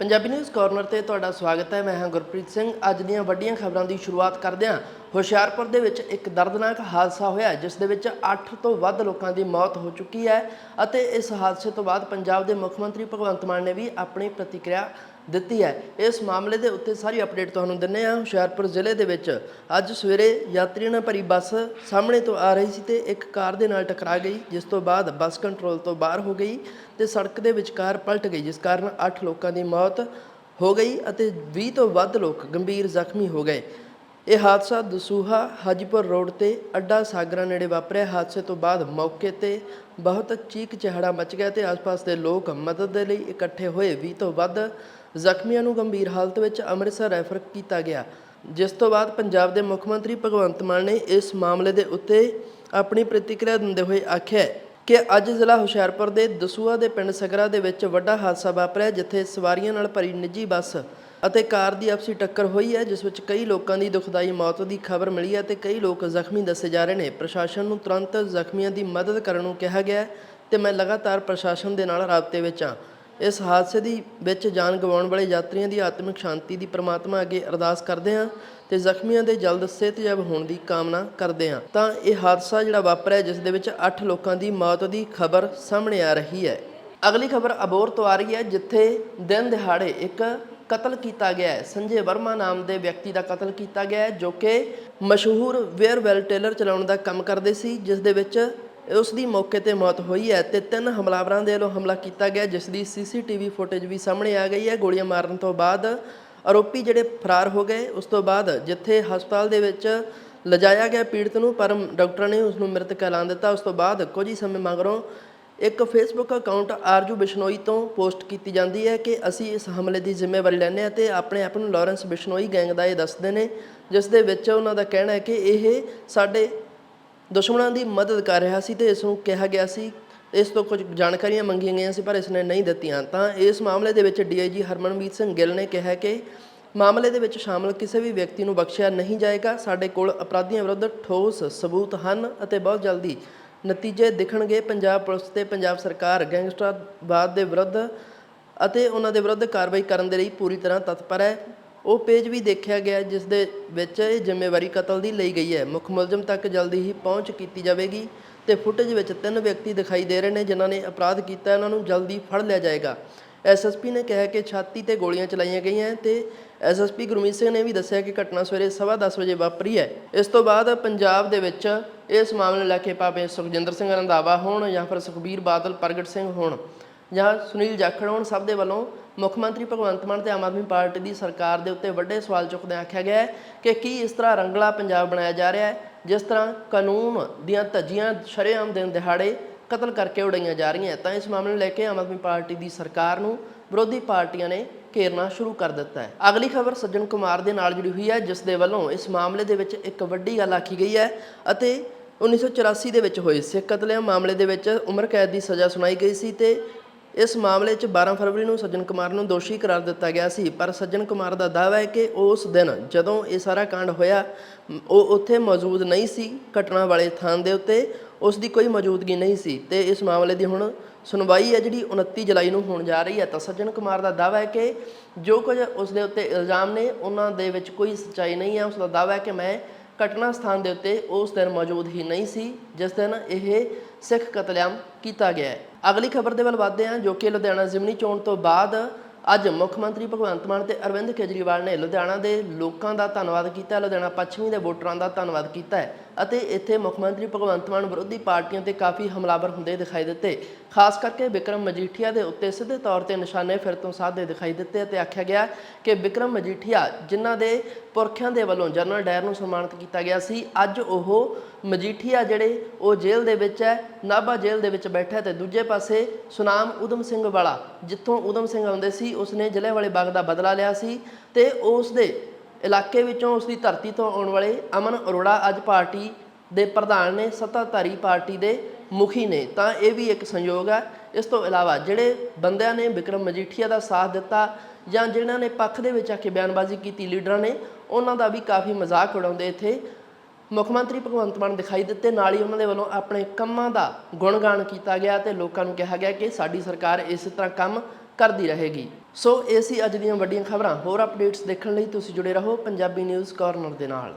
Punjabi news corner ਤੇ ਤੁਹਾਡਾ ਸਵਾਗਤ ਹੈ। ਮੈਂ ਹਾਂ ਗੁਰਪ੍ਰੀਤ ਸਿੰਘ। ਅੱਜ ਦੀਆਂ ਵੱਡੀਆਂ ਖਬਰਾਂ ਦੀ ਸ਼ੁਰੂਆਤ ਕਰਦੇ ਹਾਂ। ਹੁਸ਼ਿਆਰਪੁਰ ਦੇ ਵਿੱਚ ਇੱਕ ਦਰਦਨਾਕ ਹਾਦਸਾ ਹੋਇਆ ਜਿਸ ਦੇ ਵਿੱਚ 8 ਤੋਂ ਵੱਧ ਲੋਕਾਂ ਦੀ ਮੌਤ ਹੋ ਚੁੱਕੀ ਹੈ ਅਤੇ ਇਸ ਹਾਦਸੇ ਤੋਂ ਬਾਅਦ ਪੰਜਾਬ ਦੇ ਮੁੱਖ ਮੰਤਰੀ ਭਗਵੰਤ ਮਾਨ ਨੇ ਵੀ ਆਪਣੀ ਪ੍ਰਤੀਕਿਰਿਆ ਦਿੱਤੀ ਹੈ। ਇਸ ਮਾਮਲੇ ਦੇ ਉੱਤੇ ਸਾਰੀ ਅਪਡੇਟ ਤੁਹਾਨੂੰ ਦਿੰਨੇ ਆ ਹੁਸ਼ਿਆਰਪੁਰ ਜ਼ਿਲ੍ਹੇ ਦੇ ਵਿੱਚ। ਅੱਜ ਸਵੇਰੇ ਯਾਤਰੀਆਂ ਨਾਲ ਭਰੀ ਬੱਸ ਸਾਹਮਣੇ ਤੋਂ ਆ ਰਹੀ ਸੀ ਤੇ ਇੱਕ ਕਾਰ ਦੇ ਨਾਲ ਟਕਰਾ ਗਈ, ਜਿਸ ਤੋਂ ਬਾਅਦ ਬੱਸ ਕੰਟਰੋਲ ਤੋਂ ਬਾਹਰ ਹੋ ਗਈ ਤੇ ਸੜਕ ਦੇ ਵਿਚਕਾਰ ਪਲਟ ਗਈ, ਜਿਸ ਕਾਰਨ 8 ਲੋਕਾਂ ਦੀ ਮੌਤ ਹੋ ਗਈ ਅਤੇ 20 ਤੋਂ ਵੱਧ ਲੋਕ ਗੰਭੀਰ ਜ਼ਖਮੀ ਹੋ ਗਏ। ਇਹ ਹਾਦਸਾ ਦਸੂਹਾ ਹਾਜੀਪੁਰ ਰੋਡ ਤੇ ਅੱਡਾ ਸਾਗਰਾ ਨੇੜੇ ਵਾਪਰਿਆ। ਹਾਦਸੇ ਤੋਂ ਬਾਅਦ ਮੌਕੇ ਤੇ ਬਹੁਤ ਚੀਕ ਚਿਹੜਾ ਮਚ ਗਿਆ ਤੇ ਆਸ-ਪਾਸ ਦੇ ਲੋਕ ਮਦਦ ਦੇ ਲਈ ਇਕੱਠੇ ਹੋਏ। 20 ਤੋਂ ਵੱਧ ਜ਼ਖਮੀਆਂ ਨੂੰ ਗੰਭੀਰ ਹਾਲਤ ਵਿੱਚ ਅੰਮ੍ਰਿਤਸਰ ਰੈਫਰ ਕੀਤਾ ਗਿਆ, ਜਿਸ ਤੋਂ ਬਾਅਦ ਪੰਜਾਬ ਦੇ ਮੁੱਖ ਮੰਤਰੀ ਭਗਵੰਤ ਮਾਨ ਨੇ ਇਸ ਮਾਮਲੇ ਦੇ ਉੱਤੇ ਆਪਣੀ ਪ੍ਰਤੀਕਿਰਿਆ ਦਿੰਦੇ ਹੋਏ ਆਖਿਆ ਕਿ ਅੱਜ ਜ਼ਿਲ੍ਹਾ ਹੁਸ਼ਿਆਰਪੁਰ ਦੇ ਦਸੂਆ ਦੇ ਪਿੰਡ ਸਗਰਾ ਦੇ ਵਿੱਚ ਵੱਡਾ ਹਾਦਸਾ ਵਾਪਰਿਆ, ਜਿੱਥੇ ਸਵਾਰੀਆਂ ਨਾਲ ਭਰੀ ਨਿੱਜੀ ਬੱਸ ਅਤੇ ਕਾਰ ਦੀ ਆਪਸੀ ਟੱਕਰ ਹੋਈ ਹੈ, ਜਿਸ ਵਿੱਚ ਕਈ ਲੋਕਾਂ ਦੀ ਦੁਖਦਾਈ ਮੌਤ ਦੀ ਖਬਰ ਮਿਲੀ ਹੈ ਤੇ ਕਈ ਲੋਕ ਜ਼ਖਮੀ ਦੱਸੇ ਜਾ ਰਹੇ ਨੇ। ਪ੍ਰਸ਼ਾਸਨ ਨੂੰ ਤੁਰੰਤ ਜ਼ਖਮੀਆਂ ਦੀ ਮਦਦ ਕਰਨ ਨੂੰ ਕਿਹਾ ਗਿਆ ਹੈ ਤੇ ਮੈਂ ਲਗਾਤਾਰ ਪ੍ਰਸ਼ਾਸਨ ਦੇ ਨਾਲ ਰਾਬਤੇ ਵਿੱਚ ਹਾਂ। ਇਸ ਹਾਦਸੇ ਦੀ ਵਿੱਚ ਜਾਨ ਗਵਾਉਣ ਵਾਲੇ ਯਾਤਰੀਆਂ ਦੀ ਆਤਮਿਕ ਸ਼ਾਂਤੀ ਦੀ ਪ੍ਰਮਾਤਮਾ ਅੱਗੇ ਅਰਦਾਸ ਕਰਦੇ ਹਾਂ ਤੇ ਜ਼ਖਮੀਆਂ ਦੇ ਜਲਦ ਸਿਹਤਯਾਬ ਹੋਣ ਦੀ ਕਾਮਨਾ ਕਰਦੇ ਹਾਂ। ਤਾਂ ਇਹ ਹਾਦਸਾ ਜਿਹੜਾ ਵਾਪਰਿਆ, ਜਿਸ ਦੇ ਵਿੱਚ 8 ਲੋਕਾਂ ਦੀ ਮੌਤ ਦੀ ਖਬਰ ਸਾਹਮਣੇ ਆ ਰਹੀ ਹੈ। ਅਗਲੀ ਖਬਰ ਅਬੋਰ ਤੋਂ ਆ ਰਹੀ ਹੈ, ਜਿੱਥੇ ਦਿਨ ਦਿਹਾੜੇ ਇੱਕ ਕਤਲ ਕੀਤਾ ਗਿਆ ਹੈ। ਸੰਜੇ ਵਰਮਾ ਨਾਮ ਦੇ ਵਿਅਕਤੀ ਦਾ ਕਤਲ ਕੀਤਾ ਗਿਆ ਹੈ, ਜੋ ਕਿ ਮਸ਼ਹੂਰ ਵੇਅਰਵੈਲ ਟੇਲਰ ਚਲਾਉਣ ਦਾ ਕੰਮ ਕਰਦੇ ਸੀ, ਜਿਸ ਦੇ ਵਿੱਚ ਉਸ ਦੀ ਮੌਕੇ ਤੇ ਮੌਤ ਹੋਈ ਹੈ ਤੇ ਤਿੰਨ ਹਮਲਾਵਰਾਂ ਦੇ ਵੱਲੋਂ ਹਮਲਾ ਕੀਤਾ ਗਿਆ, ਜਿਸ ਦੀ ਸੀਸੀਟੀਵੀ ਫੁਟੇਜ ਵੀ ਸਾਹਮਣੇ ਆ ਗਈ ਹੈ। ਗੋਲੀਆਂ ਮਾਰਨ ਤੋਂ ਬਾਅਦ ਆਰੋਪੀ ਜਿਹੜੇ ਫਰਾਰ ਹੋ ਗਏ, ਉਸ ਤੋਂ ਬਾਅਦ ਜਿੱਥੇ ਹਸਪਤਾਲ ਦੇ ਵਿੱਚ ਲਿਜਾਇਆ ਗਿਆ ਪੀੜਤ ਨੂੰ, ਪਰ ਡਾਕਟਰਾਂ ਨੇ ਉਸ ਨੂੰ ਮ੍ਰਿਤਕ ਐਲਾਨ ਦਿੱਤਾ। ਉਸ ਤੋਂ ਬਾਅਦ ਕੁਝ ਹੀ ਸਮੇਂ ਮਗਰੋਂ ਇੱਕ ਫੇਸਬੁੱਕ ਅਕਾਊਂਟ ਆਰਜੂ ਬਿਸ਼ਨੋਈ ਤੋਂ ਪੋਸਟ ਕੀਤੀ ਜਾਂਦੀ ਹੈ ਕਿ ਅਸੀਂ ਇਸ ਹਮਲੇ ਦੀ ਜ਼ਿੰਮੇਵਾਰੀ ਲੈਂਦੇ ਹਾਂ ਤੇ ਆਪਣੇ ਆਪ ਨੂੰ ਲਾਰੈਂਸ ਬਿਸ਼ਨੋਈ ਗੈਂਗ ਦਾ ਇਹ ਦੱਸਦੇ ਨੇ, ਜਿਸ ਦੇ ਵਿੱਚ ਉਹਨਾਂ ਦਾ ਕਹਿਣਾ ਹੈ ਕਿ ਇਹ ਸਾਡੇ ਦੁਸ਼ਮਣਾਂ ਦੀ ਮਦਦ ਕਰ ਰਿਹਾ ਸੀ ਤੇ ਇਸ ਨੂੰ ਕਿਹਾ ਗਿਆ ਸੀ। ਇਸ ਤੋਂ ਕੁਝ ਜਾਣਕਾਰੀਆਂ ਮੰਗੀਆਂ ਗਈਆਂ ਸੀ, ਪਰ ਇਸ ਨੇ ਨਹੀਂ ਦਿੱਤੀਆਂ। ਤਾਂ ਇਸ ਮਾਮਲੇ ਦੇ ਵਿੱਚ ਡੀਆਈਜੀ ਹਰਮਨਵੀਰ ਸਿੰਘ ਗਿੱਲ ਨੇ ਕਿਹਾ ਕਿ ਮਾਮਲੇ ਦੇ ਵਿੱਚ ਸ਼ਾਮਲ ਕਿਸੇ ਵੀ ਵਿਅਕਤੀ ਨੂੰ ਬਖਸ਼ਿਆ ਨਹੀਂ ਜਾਏਗਾ। ਸਾਡੇ ਕੋਲ ਅਪਰਾਧੀਆਂ ਵਿਰੁੱਧ ਠੋਸ ਸਬੂਤ ਹਨ ਅਤੇ ਬਹੁਤ ਜਲਦੀ ਨਤੀਜੇ ਦਿਖਣਗੇ। ਪੰਜਾਬ ਪੁਲਿਸ ਤੇ ਪੰਜਾਬ ਸਰਕਾਰ ਗੈਂਗਸਟਰਵਾਦ ਦੇ ਵਿਰੁੱਧ ਅਤੇ ਉਹਨਾਂ ਦੇ ਵਿਰੁੱਧ ਕਾਰਵਾਈ ਕਰਨ ਦੇ ਲਈ ਪੂਰੀ ਤਰ੍ਹਾਂ ਤਤਪਰ ਹੈ। ਉਹ ਪੇਜ ਵੀ ਦੇਖਿਆ ਗਿਆ ਜਿਸ ਦੇ ਵਿੱਚ ਇਹ ਜ਼ਿੰਮੇਵਾਰੀ ਕਤਲ ਦੀ ਲਈ ਗਈ ਹੈ। ਮੁੱਖ ਮੁਲਜ਼ਮ ਤੱਕ ਜਲਦੀ ਹੀ ਪਹੁੰਚ ਕੀਤੀ ਜਾਵੇਗੀ ਤੇ ਫੁਟੇਜ ਵਿੱਚ ਤਿੰਨ ਵਿਅਕਤੀ ਦਿਖਾਈ ਦੇ ਰਹੇ ਨੇ ਜਿਨ੍ਹਾਂ ਨੇ ਅਪਰਾਧ ਕੀਤਾ ਹੈ, ਉਹਨਾਂ ਨੂੰ ਜਲਦੀ ਫੜ ਲਿਆ ਜਾਏਗਾ। ਐਸਐਸਪੀ ਨੇ ਕਿਹਾ ਕਿ ਛਾਤੀ ਤੇ ਗੋਲੀਆਂ ਚਲਾਈਆਂ ਗਈਆਂ ਤੇ ਐਸਐਸਪੀ ਗੁਰਮੀਤ ਸਿੰਘ ਨੇ ਵੀ ਦੱਸਿਆ ਕਿ ਘਟਨਾ ਸਵੇਰੇ 10:30 ਵਜੇ ਵਾਪਰੀ ਹੈ। ਇਸ ਤੋਂ ਬਾਅਦ ਪੰਜਾਬ ਦੇ ਵਿੱਚ ਇਸ ਮਾਮਲੇ ਲੈ ਕੇ ਭਾਵੇਂ ਸੁਖਜਿੰਦਰ ਸਿੰਘ ਰੰਧਾਵਾ ਹੋਣ ਜਾਂ ਫਿਰ ਸੁਖਬੀਰ ਬਾਦਲ ਪ੍ਰਗਟ ਸਿੰਘ ਹੋਣ ਜਾਂ ਸੁਨੀਲ ਜਾਖੜ ਹੋਣ ਸਭ ਦੇ ਵੱਲੋਂ ਮੁੱਖ ਮੰਤਰੀ ਭਗਵੰਤ ਮਾਨ ਤੇ ਆਮ ਆਦਮੀ ਪਾਰਟੀ ਦੀ ਸਰਕਾਰ ਦੇ ਉੱਤੇ ਵੱਡੇ ਸਵਾਲ ਚੁੱਕਦਿਆਂ ਆਖਿਆ ਗਿਆ ਹੈ ਕਿ ਕੀ ਇਸ ਤਰ੍ਹਾਂ ਰੰਗਲਾ ਪੰਜਾਬ ਬਣਾਇਆ ਜਾ ਰਿਹਾ ਹੈ, ਜਿਸ ਤਰ੍ਹਾਂ ਕਾਨੂੰਨ ਦੀਆਂ ਧੱਜੀਆਂ ਸ਼ਰੇਆਮ ਦਿਨ ਦਿਹਾੜੇ ਕਤਲ ਕਰਕੇ ਉਡਾਈਆਂ ਜਾ ਰਹੀਆਂ ਤਾਂ ਇਸ ਮਾਮਲੇ ਨੂੰ ਲੈ ਕੇ ਆਮ ਆਦਮੀ ਪਾਰਟੀ ਦੀ ਸਰਕਾਰ ਨੂੰ ਵਿਰੋਧੀ ਪਾਰਟੀਆਂ ਨੇ ਘੇਰਨਾ ਸ਼ੁਰੂ ਕਰ ਦਿੱਤਾ ਹੈ। ਅਗਲੀ ਖਬਰ ਸੱਜਣ ਕੁਮਾਰ ਦੇ ਨਾਲ ਜੁੜੀ ਹੋਈ ਹੈ, ਜਿਸ ਦੇ ਵੱਲੋਂ ਇਸ ਮਾਮਲੇ ਦੇ ਵਿੱਚ ਇੱਕ ਵੱਡੀ ਗੱਲ ਆਖੀ ਗਈ ਹੈ ਅਤੇ 1984 ਦੇ ਵਿੱਚ ਹੋਏ ਸਿੱਖ ਕਤਲੇਆਮ ਮਾਮਲੇ ਦੇ ਵਿੱਚ ਉਮਰ ਕੈਦ ਦੀ ਸਜ਼ਾ ਸੁਣਾਈ ਗਈ ਸੀ ਤੇ ਇਸ ਮਾਮਲੇ 'ਚ 12 ਫਰਵਰੀ ਨੂੰ ਸੱਜਣ ਕੁਮਾਰ ਨੂੰ ਦੋਸ਼ੀ ਕਰਾਰ ਦਿੱਤਾ ਗਿਆ ਸੀ, ਪਰ ਸੱਜਣ ਕੁਮਾਰ ਦਾ ਦਾਅਵਾ ਹੈ ਕਿ ਉਸ ਦਿਨ ਜਦੋਂ ਇਹ ਸਾਰਾ ਕਾਂਡ ਹੋਇਆ, ਉਹ ਉੱਥੇ ਮੌਜੂਦ ਨਹੀਂ ਸੀ, ਘਟਨਾ ਵਾਲੇ ਥਾਂ ਦੇ ਉੱਤੇ ਉਸ ਦੀ ਕੋਈ ਮੌਜੂਦਗੀ ਨਹੀਂ ਸੀ ਤੇ ਇਸ ਮਾਮਲੇ ਦੀ ਹੁਣ ਸੁਣਵਾਈ ਹੈ ਜਿਹੜੀ 29 ਜੁਲਾਈ ਨੂੰ ਹੋਣ ਜਾ ਰਹੀ ਹੈ। ਤਾਂ ਸੱਜਣ ਕੁਮਾਰ ਦਾ ਦਾਅਵਾ ਹੈ ਕਿ ਜੋ ਕੁਝ ਉਸ ਦੇ ਉੱਤੇ ਇਲਜ਼ਾਮ ਨੇ, ਉਹਨਾਂ ਦੇ ਵਿੱਚ ਕੋਈ ਸੱਚਾਈ ਨਹੀਂ ਹੈ। ਉਸ ਦਾ ਦਾਅਵਾ ਹੈ ਕਿ ਮੈਂ ਘਟਨਾ ਸਥਾਨ ਦੇ ਉੱਤੇ ਉਸ ਦਿਨ ਮੌਜੂਦ ਹੀ ਨਹੀਂ ਸੀ, ਜਿਸ ਦਿਨ ਇਹ ਸਿੱਖ ਕਤਲੇਆਮ ਕੀਤਾ ਗਿਆ ਹੈ। ਅਗਲੀ ਖਬਰ ਦੇ ਵੱਲ ਵਧਦੇ ਹਾਂ, ਜੋ ਕਿ ਲੁਧਿਆਣਾ ਜ਼ਿਮਨੀ ਚੋਣ ਤੋਂ ਬਾਅਦ ਅੱਜ ਮੁੱਖ ਮੰਤਰੀ ਭਗਵੰਤ ਮਾਨ ਤੇ ਅਰਵਿੰਦ ਕੇਜਰੀਵਾਲ ਨੇ ਲੁਧਿਆਣਾ ਦੇ ਲੋਕਾਂ ਦਾ ਧੰਨਵਾਦ ਕੀਤਾ, ਲੁਧਿਆਣਾ ਪੱਛਮੀ ਦੇ ਵੋਟਰਾਂ ਦਾ ਧੰਨਵਾਦ ਕੀਤਾ ਹੈ ਅਤੇ ਇੱਥੇ ਮੁੱਖ ਮੰਤਰੀ ਭਗਵੰਤ ਮਾਨ ਵਿਰੋਧੀ ਪਾਰਟੀਆਂ ਤੇ ਕਾਫੀ ਹਮਲਾਵਰ ਹੁੰਦੇ ਦਿਖਾਈ ਦਿੱਤੇ। ਖਾਸ ਕਰਕੇ ਵਿਕਰਮ ਮਜੀਠੀਆ ਦੇ ਉੱਤੇ ਸਿੱਧੇ ਤੌਰ ਤੇ ਨਿਸ਼ਾਨੇ ਫਿਰ ਤੋਂ ਸਾਧਦੇ ਦਿਖਾਈ ਦਿੱਤੇ ਅਤੇ ਆਖਿਆ ਗਿਆ ਕਿ ਵਿਕਰਮ ਮਜੀਠੀਆ ਜਿਨ੍ਹਾਂ ਦੇ ਪੁਰਖਿਆਂ ਦੇ ਵੱਲੋਂ ਜਨਰਲ ਡਾਇਰ ਨੂੰ ਸਨਮਾਨਿਤ ਕੀਤਾ ਗਿਆ ਸੀ। ਅੱਜ ਉਹ ਮਜੀਠੀਆ ਜਿਹੜੇ, ਉਹ ਜੇਲ੍ਹ ਦੇ ਵਿੱਚ ਹੈ, ਨਾਭਾ ਜੇਲ੍ਹ ਦੇ ਵਿੱਚ ਬੈਠਾ ਹੈ ਤੇ ਦੂਜੇ ਪਾਸੇ ਸੁਨਾਮ ਉਦਮ ਸਿੰਘ ਵਾਲਾ, ਜਿੱਥੋਂ ਉਦਮ ਸਿੰਘ ਆਉਂਦੇ ਸੀ, ਉਸਨੇ ਜਲਿਆਂਵਾਲੇ ਬਾਗ ਦਾ ਬਦਲਾ ਲਿਆ ਸੀ ਤੇ ਉਸ ਦੇ ਇਲਾਕੇ ਵਿੱਚੋਂ ਉਸ ਦੀ ਧਰਤੀ ਤੋਂ ਆਉਣ ਵਾਲੇ ਅਮਨ ਅਰੋੜਾ ਅੱਜ ਪਾਰਟੀ ਦੇ ਪ੍ਰਧਾਨ ਨੇ, ਸੱਤਾਧਾਰੀ ਪਾਰਟੀ ਦੇ ਮੁਖੀ ਨੇ। ਤਾਂ ਇਹ ਵੀ ਇੱਕ ਸੰਯੋਗ ਹੈ। ਇਸ ਤੋਂ ਇਲਾਵਾ ਜਿਹੜੇ ਬੰਦਿਆਂ ਨੇ ਵਿਕਰਮ ਮਜੀਠੀਆ ਦਾ ਸਾਥ ਦਿੱਤਾ ਜਾਂ ਜਿਨ੍ਹਾਂ ਨੇ ਪੱਖ ਦੇ ਵਿੱਚ ਆ ਕੇ ਬਿਆਨਬਾਜ਼ੀ ਕੀਤੀ, ਲੀਡਰਾਂ ਨੇ, ਉਹਨਾਂ ਦਾ ਵੀ ਕਾਫੀ ਮਜ਼ਾਕ ਉਡਾਉਂਦੇ ਇੱਥੇ। ਮੁੱਖ ਮੰਤਰੀ ਭਗਵੰਤ ਮਾਨ ਦਿਖਾਈ ਦਿੱਤੇ, ਨਾਲ ਹੀ ਉਹਨਾਂ ਦੇ ਵੱਲੋਂ ਆਪਣੇ ਕੰਮਾਂ ਦਾ ਗੁਣਗਾਨ ਕੀਤਾ ਗਿਆ ਤੇ ਲੋਕਾਂ ਨੂੰ ਕਿਹਾ ਗਿਆ ਕਿ ਸਾਡੀ ਸਰਕਾਰ ਇਸੇ ਤਰ੍ਹਾਂ ਕੰਮ ਕਰਦੀ ਰਹੇਗੀ। ਸੋ ਇਹ ਸੀ ਅੱਜ ਦੀਆਂ ਵੱਡੀਆਂ ਖਬਰਾਂ। ਹੋਰ ਅਪਡੇਟਸ ਦੇਖਣ ਲਈ ਤੁਸੀਂ ਜੁੜੇ ਰਹੋ ਪੰਜਾਬੀ ਨਿਊਜ਼ ਕਾਰਨਰ ਦੇ ਨਾਲ।